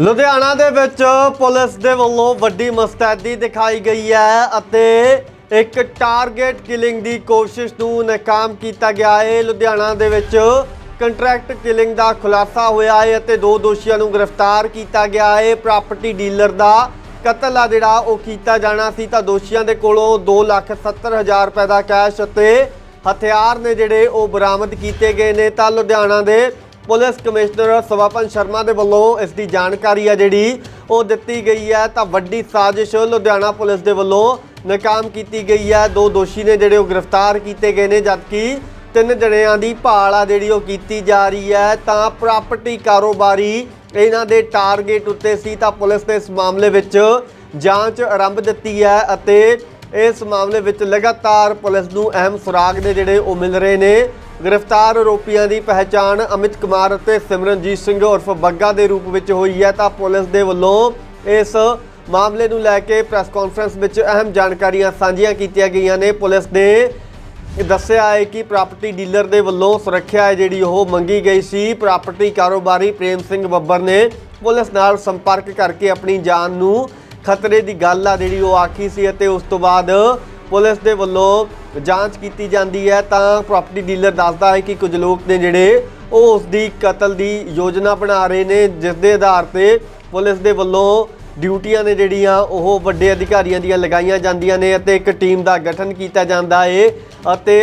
ਲੁਧਿਆਣਾ ਦੇ ਵਿੱਚ ਪੁਲਿਸ ਦੇ ਵੱਲੋਂ ਵੱਡੀ ਮੁਸਤੈਦੀ ਦਿਖਾਈ ਗਈ ਹੈ ਅਤੇ ਇੱਕ ਟਾਰਗੇਟ ਕਿਲਿੰਗ ਦੀ ਕੋਸ਼ਿਸ਼ ਨੂੰ ਨਾਕਾਮ ਕੀਤਾ ਗਿਆ ਹੈ। ਲੁਧਿਆਣਾ ਦੇ ਵਿੱਚ ਕੰਟਰੈਕਟ ਕਿਲਿੰਗ ਦਾ ਖੁਲਾਸਾ ਹੋਇਆ ਹੈ ਅਤੇ ਦੋ ਦੋਸ਼ੀਆਂ ਨੂੰ ਗ੍ਰਿਫਤਾਰ ਕੀਤਾ ਗਿਆ ਹੈ। ਪ੍ਰਾਪਰਟੀ ਡੀਲਰ ਦਾ ਕਤਲ ਆ ਜਿਹੜਾ ਉਹ ਕੀਤਾ ਜਾਣਾ ਸੀ ਤਾਂ ਦੋਸ਼ੀਆਂ ਦੇ ਕੋਲੋਂ 2,70,000 ਰੁਪਏ ਦਾ ਕੈਸ਼ ਅਤੇ ਹਥਿਆਰ ਨੇ ਜਿਹੜੇ ਉਹ ਬਰਾਮਦ ਕੀਤੇ ਗਏ ਨੇ। ਤਾਂ ਲੁਧਿਆਣਾ ਦੇ ਪੁਲਿਸ ਕਮਿਸ਼ਨਰ ਸਵਾਪਨ ਸ਼ਰਮਾ ਦੇ ਵੱਲੋਂ ਇਸ ਦੀ ਜਾਣਕਾਰੀ ਆ ਜਿਹੜੀ ਉਹ ਦਿੱਤੀ ਗਈ ਹੈ। ਤਾਂ ਵੱਡੀ ਸਾਜ਼ਿਸ਼ ਲੁਧਿਆਣਾ ਪੁਲਿਸ ਦੇ ਵੱਲੋਂ ਨਾਕਾਮ ਕੀਤੀ ਗਈ ਹੈ। ਦੋ ਦੋਸ਼ੀ ਨੇ ਜਿਹੜੇ ਉਹ ਗ੍ਰਿਫਤਾਰ ਕੀਤੇ ਗਏ ਨੇ, ਜਦਕਿ ਤਿੰਨ ਜਣਿਆਂ ਦੀ ਭਾਲ ਆ ਜਿਹੜੀ ਉਹ ਕੀਤੀ ਜਾ ਰਹੀ ਹੈ। ਤਾਂ ਪ੍ਰਾਪਰਟੀ ਕਾਰੋਬਾਰੀ ਇਹਨਾਂ ਦੇ ਟਾਰਗੇਟ ਉੱਤੇ ਸੀ। ਤਾਂ ਪੁਲਿਸ ਨੇ ਇਸ ਮਾਮਲੇ ਵਿੱਚ ਜਾਂਚ ਆਰੰਭ ਦਿੱਤੀ ਹੈ ਅਤੇ ਇਸ ਮਾਮਲੇ ਵਿੱਚ ਲਗਾਤਾਰ ਪੁਲਿਸ ਨੂੰ ਅਹਿਮ ਸੁਰਾਗ ਨੇ ਜਿਹੜੇ ਉਹ ਮਿਲ ਰਹੇ ਨੇ। ਗ੍ਰਿਫਤਾਰ ਆਰੋਪੀਆਂ ਦੀ ਪਹਿਚਾਣ ਅਮਿਤ ਕੁਮਾਰ ਅਤੇ ਸਿਮਰਨਜੀਤ ਸਿੰਘ ਉਰਫ ਬੱਗਾ ਦੇ ਰੂਪ ਵਿੱਚ ਹੋਈ ਹੈ ਤਾਂ ਪੁਲਿਸ ਦੇ ਵੱਲੋਂ ਇਸ ਮਾਮਲੇ ਨੂੰ ਲੈ ਕੇ ਪ੍ਰੈਸ ਕਾਨਫਰੰਸ ਵਿੱਚ ਅਹਿਮ ਜਾਣਕਾਰੀਆਂ ਸਾਂਝੀਆਂ ਕੀਤੀਆਂ ਗਈਆਂ ਨੇ। ਪੁਲਿਸ ਨੇ ਦੱਸਿਆ ਹੈ ਕਿ ਪ੍ਰਾਪਰਟੀ ਡੀਲਰ ਦੇ ਵੱਲੋਂ ਸੁਰੱਖਿਆ ਹੈ ਜਿਹੜੀ ਉਹ ਮੰਗੀ ਗਈ ਸੀ। ਪ੍ਰਾਪਰਟੀ ਕਾਰੋਬਾਰੀ ਪ੍ਰੇਮ ਸਿੰਘ ਬੱਬਰ ਨੇ ਪੁਲਿਸ ਨਾਲ ਸੰਪਰਕ ਕਰਕੇ ਆਪਣੀ ਜਾਨ ਨੂੰ ਖਤਰੇ ਦੀ ਗੱਲ ਆ ਜਿਹੜੀ ਉਹ ਆਖੀ ਸੀ ਅਤੇ ਉਸ ਤੋਂ ਬਾਅਦ ਪੁਲਿਸ ਦੇ ਵੱਲੋਂ ਜਾਂਚ ਕੀਤੀ ਜਾਂਦੀ ਹੈ ਤਾਂ ਪ੍ਰਾਪਰਟੀ ਡੀਲਰ ਦੱਸਦਾ ਹੈ ਕਿ ਕੁਝ ਲੋਕ ਨੇ ਜਿਹੜੇ ਉਹ ਉਸ ਦੀ ਕਤਲ ਦੀ ਯੋਜਨਾ ਬਣਾ ਰਹੇ ਨੇ, ਜਿਸ ਦੇ ਆਧਾਰ ਤੇ ਪੁਲਿਸ ਦੇ ਵੱਲੋਂ ਡਿਊਟੀਆਂ ਨੇ ਜਿਹੜੀਆਂ ਉਹ ਵੱਡੇ ਅਧਿਕਾਰੀਆਂ ਦੀਆਂ ਲਗਾਈਆਂ ਜਾਂਦੀਆਂ ਨੇ ਅਤੇ ਇੱਕ ਟੀਮ ਦਾ ਗਠਨ ਕੀਤਾ ਜਾਂਦਾ ਹੈ ਅਤੇ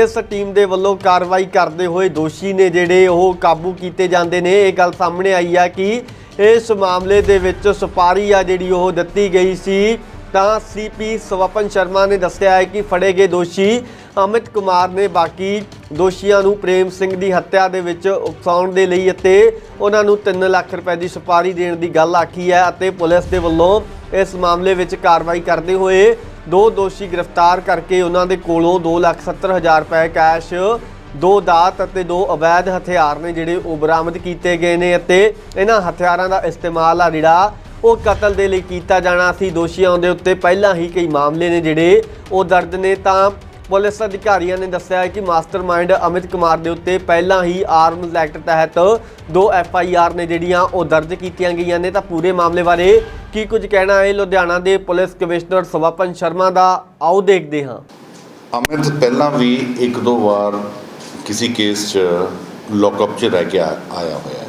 ਇਸ ਟੀਮ ਦੇ ਵੱਲੋਂ ਕਾਰਵਾਈ ਕਰਦੇ ਹੋਏ ਦੋਸ਼ੀ ਨੇ ਜਿਹੜੇ ਉਹ ਕਾਬੂ ਕੀਤੇ ਜਾਂਦੇ ਨੇ। ਇਹ ਗੱਲ ਸਾਹਮਣੇ ਆਈ ਆ ਕਿ ਇਸ ਮਾਮਲੇ ਦੇ ਵਿੱਚ ਸੁਪਾਰੀ ਆ ਜਿਹੜੀ ਉਹ ਦਿੱਤੀ ਗਈ ਸੀ। ਤਾਂ ਸੀਪੀ ਸਵਪਨ ਸ਼ਰਮਾ ਨੇ ਦੱਸਿਆ ਹੈ ਕਿ ਫੜੇ ਗਏ ਦੋਸ਼ੀ ਅਮਿਤ ਕੁਮਾਰ ਨੇ ਬਾਕੀ ਦੋਸ਼ੀਆਂ ਨੂੰ ਪ੍ਰੇਮ ਸਿੰਘ ਦੀ ਹੱਤਿਆ ਦੇ ਵਿੱਚ ਉਕਸਾਉਣ ਦੇ ਲਈ ਅਤੇ ਉਹਨਾਂ ਨੂੰ 3 ਲੱਖ ਰੁਪਏ ਦੀ ਸੁਪਾਰੀ ਦੇਣ ਦੀ ਗੱਲ ਆਖੀ ਹੈ ਅਤੇ ਪੁਲਿਸ ਦੇ ਵੱਲੋਂ ਇਸ ਮਾਮਲੇ ਵਿੱਚ ਕਾਰਵਾਈ ਕਰਦੇ ਹੋਏ ਦੋ ਦੋਸ਼ੀ ਗ੍ਰਿਫਤਾਰ ਕਰਕੇ ਉਹਨਾਂ ਦੇ ਕੋਲੋਂ 2,70,000 ਰੁਪਏ ਕੈਸ਼ ਦੋ ਦਾਤ ਅਤੇ ਦੋ ਅਵੈਧ ਹਥਿਆਰ ਨੇ ਜਿਹੜੇ ਉਹ ਬਰਾਮਦ ਕੀਤੇ ਗਏ ਨੇ ਅਤੇ ਇਹਨਾਂ ਹਥਿਆਰਾਂ ਦਾ ਇਸਤੇਮਾਲ ਆ ਜਿਹੜਾ ਉਹ ਕਤਲ ਦੇ ਲਈ ਕੀਤਾ ਜਾਣਾ ਸੀ। ਦੋਸ਼ੀਆਂ ਦੇ ਉੱਤੇ ਪਹਿਲਾਂ ਹੀ ਕਈ ਮਾਮਲੇ ਨੇ ਜਿਹੜੇ ਉਹ ਦਰਜ ਨੇ। ਤਾਂ ਪੁਲਿਸ ਅਧਿਕਾਰੀਆਂ ਨੇ ਦੱਸਿਆ ਹੈ ਕਿ ਮਾਸਟਰਮਾਈਂਡ ਅਮਿਤ ਕੁਮਾਰ ਦੇ ਉੱਤੇ ਪਹਿਲਾਂ ਹੀ ਆਰਮਜ਼ ਐਕਟ ਤਹਿਤ ਦੋ ਐਫ ਆਈ ਆਰ ਨੇ ਜਿਹੜੀਆਂ ਉਹ ਦਰਜ ਕੀਤੀਆਂ ਗਈਆਂ ਨੇ। ਤਾਂ ਪੂਰੇ ਮਾਮਲੇ ਬਾਰੇ ਕੀ ਕੁਝ ਕਹਿਣਾ ਹੈ? ਲੁਧਿਆਣਾ ਦੇ ਪੁਲਿਸ ਕਮਿਸ਼ਨਰ ਸਵਾਪਨ ਸ਼ਰਮਾ ਦਾ ਆਓ ਦੇਖਦੇ ਹਾਂ। ਅਮਿਤ, ਪਹਿਲਾਂ ਵੀ ਇੱਕ ਦੋ ਵਾਰ ਕਿਸੇ ਕੇਸ 'ਚ ਲੌਕਅਪ 'ਚ ਰਹਿ ਕੇ ਆਇਆ ਹੋਇਆ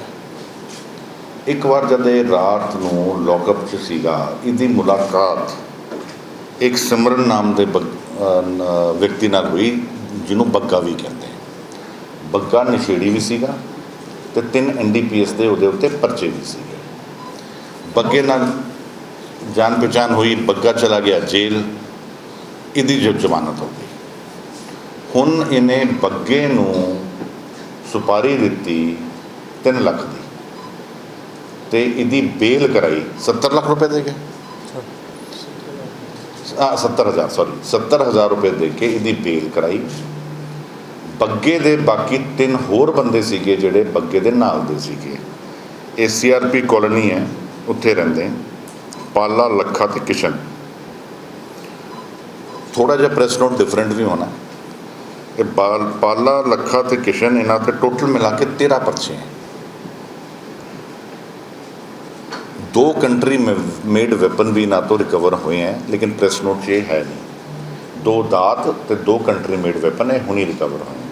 ਇੱਕ ਵਾਰ ਜਦ ਇਹ ਰਾਤ ਨੂੰ ਲੌਕਅਪ 'ਚ ਸੀਗਾ, ਇਹਦੀ ਮੁਲਾਕਾਤ ਇੱਕ ਸਿਮਰਨ ਨਾਮ ਦੇ ਬੱਗ- ਵਿਅਕਤੀ ਨਾਲ ਹੋਈ, ਜਿਹਨੂੰ ਬੱਗਾ ਵੀ ਕਹਿੰਦੇ ਬੱਗਾ ਨਸ਼ੇੜੀ ਵੀ ਸੀਗਾ ਤੇ ਤਿੰਨ ਐਨਡੀਪੀਐਸ ਦੇ ਉਹਦੇ ਉੱਤੇ ਪਰਚੇ ਵੀ ਸੀਗੇ। ਬੱਗੇ ਨਾਲ ਜਾਣ ਪਛਾਣ ਹੋਈ, ਬੱਗਾ ਚਲਾ ਗਿਆ ਜੇਲ੍ਹ, ਇਹਦੀ ਜੋ ਜ਼ਮਾਨਤ ਹੋ ਗਈ। ਹੁਣ ਇਹਨੇ ਬੱਗੇ ਨੂੰ ਸੁਪਾਰੀ ਦਿੱਤੀ 3 ਲੱਖ ਦੀ। ਤੇ ਇਹਦੀ ਬੇਲ ਕਰਾਈ 70 ਲੱਖ ਰੁਪਏ ਦੇ ਕੇ। ਆ 70000 ਸੌਰੀ 70000 ਰੁਪਏ ਦੇ ਕੇ ਇਹਦੀ ਬੇਲ ਕਰਾਈ। ਬੱਗੇ ਦੇ ਬਾਕੀ ਤਿੰਨ ਹੋਰ ਬੰਦੇ ਸੀਗੇ ਜਿਹੜੇ ਬੱਗੇ ਦੇ ਨਾਲ ਦੇ ਸੀਗੇ। ਇਹ ਸੀਆਰਪੀ ਕਾਲੋਨੀ ਹੈ, ਉੱਥੇ ਰਹਿੰਦੇ ਪਾਲਾ, ਲੱਖਾ ਤੇ ਕਿਸ਼ਨ। ਥੋੜਾ ਜਿਹਾ ਪ੍ਰੈਸ ਨੋਟ ਡਿਫਰੈਂਟ ਵੀ ਹੋਣਾ। ਇਹ ਬਾਲ, ਪਾਲਾ, ਲੱਖਾ ਤੇ ਕਿਸ਼ਨ, ਇਹਨਾਂ ਤੇ ਟੋਟਲ ਮਿਲਾ ਕੇ 13 ਪਰਚੇ ਹੈ ਦੋ ਕੰਟਰੀ ਮੇਡ ਵੈਪਨ ਵੀ ਨਾ ਤੋਂ ਰਿਕਵਰ ਹੋਏ ਹੈ, ਲੇਕਿਨ ਪ੍ਰੈਸ ਨੋਟ 'ਚ ਇਹ ਹੈ ਨਹੀਂ। ਦੋ ਦਾਤ ਤੇ ਦੋ ਕੰਟਰੀ ਮੇਡ ਵੈਪਨ ਹੈ, ਹੁਣੀ ਰਿਕਵਰ ਹੋਏ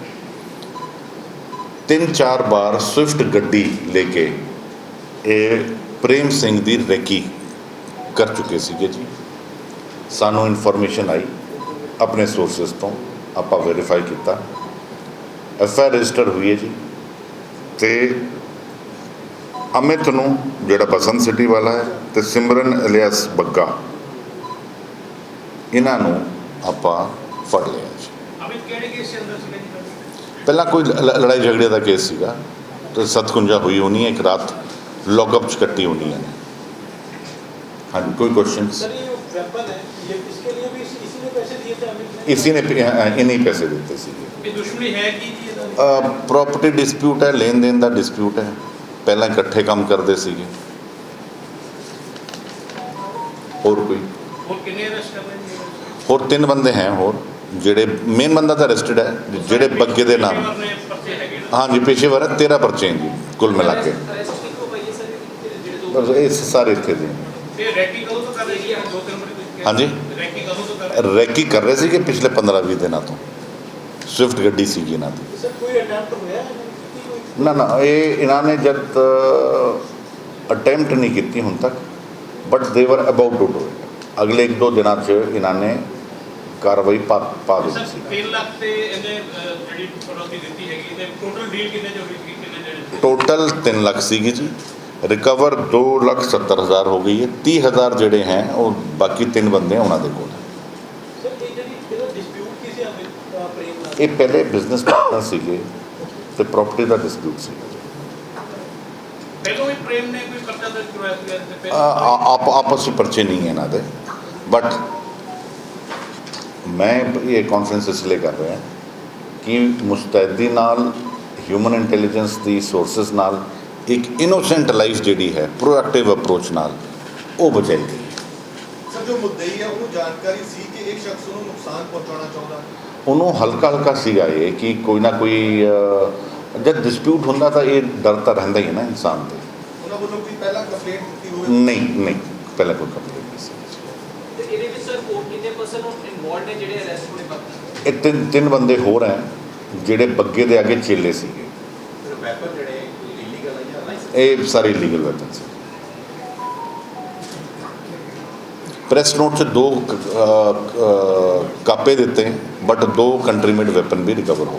ਤਿੰਨ ਚਾਰ ਬਾਰ ਸਵਿਫਟ ਗੱਡੀ ਲੈ ਕੇ ਇਹ ਪ੍ਰੇਮ ਸਿੰਘ ਦੀ ਰੈਕੀ ਕਰ ਚੁੱਕੇ ਸੀਗੇ ਜੀ। ਸਾਨੂੰ ਇਨਫੋਰਮੇਸ਼ਨ ਆਈ, ਆਪਣੇ ਸੋਰਸਸ ਤੋਂ ਆਪਾਂ ਵੈਰੀਫਾਈ ਕੀਤਾ। ਐਫ ਆਈ ਰਜਿਸਟਰ ਹੋਈ ਹੈ ਜੀ ਤੇ ਅਮਿਤ ਨੂੰ ਜਿਹੜਾ ਬਸੰਤ ਸਿਟੀ ਵਾਲਾ ਹੈ ਤੇ ਸਿਮਰਨ ਇਲਿਆਸ ਬੱਗਾ ਇਹਨਾਂ ਨੂੰ ਆਪਾਂ ਫੜ ਲਿਆ ਜੀ ਅਮਿਤ ਕਿਹੜੇ ਕੇਸ ਦੇ ਅੰਦਰ ਸੀਗਾ ਜੀ ਪਹਿਲਾਂ ਕੋਈ ਲ- ਲੜਾਈ ਝਗੜੇ ਦਾ ਕੇਸ ਸੀਗਾ ਤੇ ਸਤਕੁੰਜਾ ਹੋਈ ਹੋਣੀ ਹੈ ਇੱਕ ਰਾਤ ਲੌਕਅਪ ਚ ਕੱਟੀ ਹੋਣੀ ਹੈ ਹਾਂਜੀ ਕੋਈ ਕੁਐਸਚਨਸ सर ये वेपन है ये इसके लिए भी इस- इसी ने पैसे दिए थे अमित ने ਇਸੀ ਨੇ ਪ- ਅ, ਇਹਨੇ ਹੀ ਪੈਸੇ ਦਿੱਤੇ ਸੀਗੇ ये दुश्मनी है ਪਹਿਲਾਂ ਇਕੱਠੇ ਕੰਮ ਕਰਦੇ ਸੀਗੇ। ਹੋਰ ਕੋਈ? ਹੋਰ ਕਿੰਨੇ ਅਰੈਸਟ ਕਰ ਰਹੇ ਨੇ ਹੋਰ ਤਿੰਨ ਬੰਦੇ ਹੈ ਹੋਰ ਜਿਹੜੇ ਮੇਨ ਬੰਦਾ ਤਾਂ ਅਰੈਸਟਡ ਹੈ ਜਿਹੜੇ ਬੱਗੇ ਦੇ ਨਾਮ ਪਰਚੇ ਹੈਗੇ ਨੇ। ਹਾਂਜੀ ਪੇਸ਼ੇਵਰ ਹੈ 13 ਪਰਚੇ ਹੈ ਜੀ ਕੁੱਲ ਮਿਲਾ ਕੇ। ਇਹ ਸਾਰੇ ਇੱਥੇ ਦੇ। ਵਾਰੀ। ਹਾਂਜੀ। ਰੈਕੀ ਕਰ ਰਹੀ ਰੈਕੀ ਕਰ ਰਹੇ ਸੀਗੇ ਪਿਛਲੇ 15-20 ਦਿਨਾਂ ਤੋਂ। ਸਵਿਫਟ ਗੱਡੀ ਸੀਗੀ ਇਹਨਾਂ ਦੀ। ਸਰ ਕੋਈ ਅਟੈਂਪਟ ਨਾ ਨਾ ਇਹ ਇਹਨਾਂ ਨੇ ਜਦ ਅਟੈਂਪਟ ਨਹੀਂ ਕੀਤੀ ਹੁਣ ਤੱਕ ਬਟ ਦੇ ਵਰ ਅਬਾਊਟ ਟੂ ਡੂ ਅਗਲੇ ਇੱਕ ਦੋ ਦਿਨਾਂ 'ਚ ਇਹਨਾਂ ਨੇ ਕਾਰਵਾਈ ਪਾ ਪਾ ਦਿੱਤੀ। ਸੀ 3 ਲੱਖ ਤੇ ਇਹਨੇ ਜਿਹੜੀ ਫਰੋਤੀ ਦਿੱਤੀ ਹੈਗੀ ਤੇ ਟੋਟਲ ਡੀਲ ਕਿੰਨੇ ਚ ਹੋਈ ਕਿੰਨੇ ਜਿਹੜੇ ਟੋਟਲ 3 ਲੱਖ ਸੀਗੀ ਜੀ। ਰਿਕਵਰ 2 ਲੱਖ 70 ਹਜ਼ਾਰ ਹੋ ਗਈ ਹੈ। 30 ਹਜ਼ਾਰ ਜਿਹੜੇ ਹੈ ਉਹ ਬਾਕੀ ਤਿੰਨ ਬੰਦੇ ਉਹਨਾਂ ਦੇ ਕੋਲ ਇਹ ਪਹਿਲੇ ਬਿਜ਼ਨਸ ਪਾਰਟਨਰ ਸੀਗੇ। ਤੇ ਪ੍ਰਾਪਰਟੀ ਦਾ ਡਿਸਪਿਊਟ ਸੀਗਾ ਪਹਿਲਾਂ ਵੀ ਪ੍ਰੇਮ ਨੇ ਕੋਈ ਪਰਚਾ ਦਰਜ ਕਰਵਾਇਆ ਸੀ ਤੇ ਆ- ਆ- ਆਪ ਆਪਸ ਵਿੱਚ ਪਰਚੇ ਨਹੀਂ ਹੈ ਇਹਨਾਂ ਦੇ। ਬਟ ਮੈਂ ਇਹ ਕਾਨਫਰੰਸ ਇਸ ਲਈ ਕਰ ਰਿਹਾ ਕਿ ਮੁਸਤੈਦੀ ਨਾਲ ਹਿਊਮਨ ਇੰਟੈਲੀਜੈਂਸ ਦੀ ਸੋਰਸਸ ਨਾਲ ਇੱਕ ਇਨੋਸੈਂਟ ਲਾਈਫ ਜਿਹੜੀ ਹੈ ਪ੍ਰੋਐਕਟਿਵ ਅਪਰੋਚ ਨਾਲ ਉਹ ਬਚਾਈ ਗਈ। ਜੋ ਮੁੱਦਈ ਹੈ ਉਹਨੂੰ ਜਾਣਕਾਰੀ ਸੀ ਕਿ ਇੱਕ ਸ਼ਖਸ ਨੂੰ ਨੁਕਸਾਨ ਪਹੁੰਚਾਉਣਾ ਚਾਹੁੰਦਾ। ਉਹਨੂੰ ਹਲਕਾ ਹਲਕਾ ਸੀਗਾ ਇਹ ਕਿ ਕੋਈ ਨਾ ਕੋਈ ਜਦ ਡਿਸਪਿਊਟ ਹੁੰਦਾ ਤਾਂ ਇਹ ਡਰ ਤਾਂ ਰਹਿੰਦਾ ਹੀ ਹੈ ਨਾ ਇਨਸਾਨ ਤੇ। ਉਹਨਾਂ ਵੱਲੋਂ ਕੋਈ ਪਹਿਲਾਂ ਕੰਪਲੇਂਟ ਦਿੱਤੀ ਹੋਵੇ? ਨਹੀਂ ਨਹੀਂ ਪਹਿਲਾਂ ਕੋਈ ਕੰਪਲੇਂਟ ਨਹੀਂ ਸੀ। ਤੇ ਇਹਦੇ ਵਿੱਚ ਸਰ ਹੋਰ ਕਿੰਨੇ ਪਰਸਨ ਇਨਵੋਲਡ ਨੇ ਜਿਹੜੇ ਅਰੈਸਟ ਹੋਣੇ ਬਾਕੀ ਇਹ ਤਿੰਨ ਤਿੰਨ ਬੰਦੇ ਹੋਰ ਹੈ ਜਿਹੜੇ ਬੱਗੇ ਦੇ ਅੱਗੇ ਚੇਲੇ ਸੀਗੇ। ਵੈਪਨ ਜਿਹੜੇ ਇਲੀਗਲ ਹੈ ਜਾਂ ਲਾਇਸੈਂਸ ਇਹ ਸਾਰੇ ਇਲੀਗਲ ਵੈਪਨ ਸੀ ਪ੍ਰੈਸ ਨੋਟ 'ਚ ਦੋ ਕ- ਅਹ, ਅਹ, ਕਾਪੇ ਦਿੱਤੇ ਬਟ ਦੋ ਕੰਟਰੀ ਮੇਡ ਵੈਪਨ ਵੀ ਰਿਕਵਰ ਹੋ